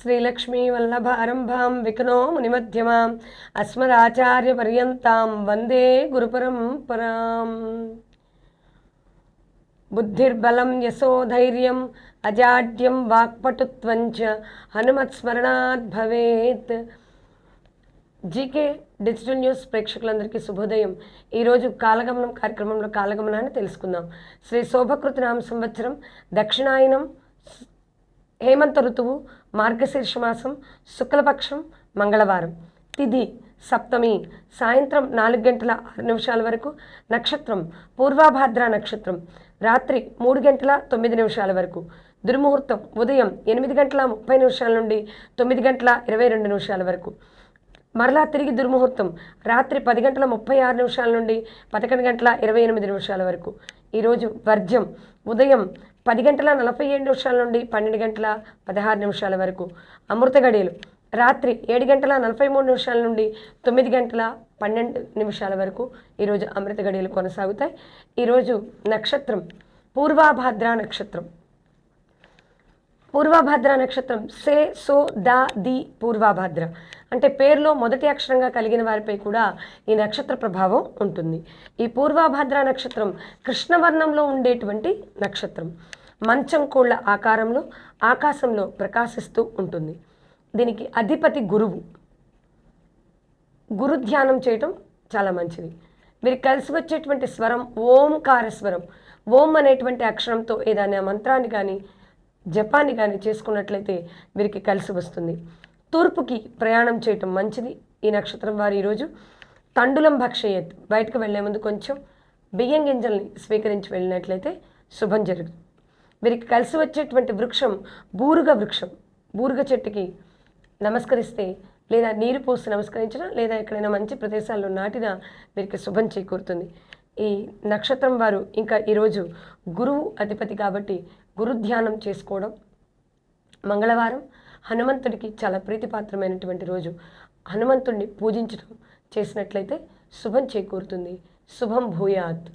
శ్రీలక్ష్మీ వల్లభారంభాం వికనో మునిమధ్యమాం అస్మదాచార్యపర్యంతాం వందే గురుపరంపరాం. బుద్ధిర్బలం యశోధైర్యం అజాడ్యం వాక్పటుత్వం చ హనుమత్స్మరణాత్ భవేత్. GK digital news ప్రేక్షకులందరికీ శుభోదయం. ఈరోజు కాలగమనం కార్యక్రమంలో కాలగమనాన్ని తెలుసుకుందాం. శ్రీ శోభకృతి నామ సంవత్సరం దక్షిణాయనం హేమంత ఋతువు మార్గశీర్ష మాసం శుక్లపక్షం మంగళవారం. తిథి సప్తమి సాయంత్రం నాలుగు గంటల ఆరు నిమిషాల వరకు నక్షత్రం పూర్వాభాద్ర నక్షత్రం. రాత్రి మూడు గంటల తొమ్మిది నిమిషాల వరకు. దుర్ముహూర్తం ఉదయం ఎనిమిది గంటల ముప్పై నిమిషాల నుండి తొమ్మిది గంటల ఇరవై రెండు నిమిషాల వరకు. మరలా తిరిగి దుర్ముహూర్తం. రాత్రి పది గంటల ముప్పై ఆరు నిమిషాల నుండి పదకొండు గంటల ఇరవై ఎనిమిది నిమిషాల వరకు. ఈరోజు వర్జ్యం. ఉదయం పది గంటల నలభై ఏడు నిమిషాల నుండి పన్నెండు గంటల పదహారు నిమిషాల వరకు. అమృత గడియలు రాత్రి ఏడు గంటల నలభై మూడు నిమిషాల నుండి తొమ్మిది గంటల పన్నెండు నిమిషాల వరకు ఈరోజు అమృత గడియలు కొనసాగుతాయి. ఈరోజు నక్షత్రం. పూర్వాభాద్ర నక్షత్రం. పూర్వభద్ర నక్షత్రం. Say so the the Purvabhadra. అంటే పేరులో మొదటి అక్షరంగా కలిగిన వారిపై కూడా ఈ నక్షత్ర ప్రభావం ఉంటుంది. ఈ పూర్వభద్ర నక్షత్రం కృష్ణవర్ణంలో ఉండేటువంటి నక్షత్రం. మంచం కోళ్ళ ఆకారంలో ఆకాశంలో ప్రకాశిస్తూ ఉంటుంది. దీనికి అధిపతి గురువు. గురు ధ్యానం చేయటం చాలా మంచిది. మీరు కలిసి వచ్చేటువంటి స్వరం ఓంకార స్వరం. ఓం అనేటువంటి అక్షరంతో ఏదైనా మంత్రాన్ని కానీ జపాన్ని కానీ చేసుకున్నట్లయితే వీరికి కలిసి వస్తుంది. తూర్పుకి ప్రయాణం చేయటం మంచిది. ఈ నక్షత్రం వారు ఈరోజు తండులం భక్షయత్ బయటకు వెళ్ళే ముందు కొంచెం బియ్యం గింజల్ని స్వీకరించి వెళ్ళినట్లయితే శుభం జరుగుతుంది వీరికి కలిసి వచ్చేటువంటి వృక్షం బూరుగ వృక్షం. బూరుగ చెట్టుకి నమస్కరిస్తే లేదా నీరు పోసి నమస్కరించిన లేదా ఎక్కడైనా మంచి ప్రదేశాల్లో నాటినా వీరికి శుభం చేకూరుతుంది. ఈ నక్షత్రం వారు ఇంకా ఈరోజు గురువు అధిపతి కాబట్టి గురు ధ్యానం చేసుకోవడం. మంగళవారం హనుమంతుడికి చాలా ప్రీతిపాత్రమైనటువంటి రోజు. హనుమంతుడిని పూజించడం చేసినట్లయితే శుభం చేకూరుతుంది. శుభం భూయాత్.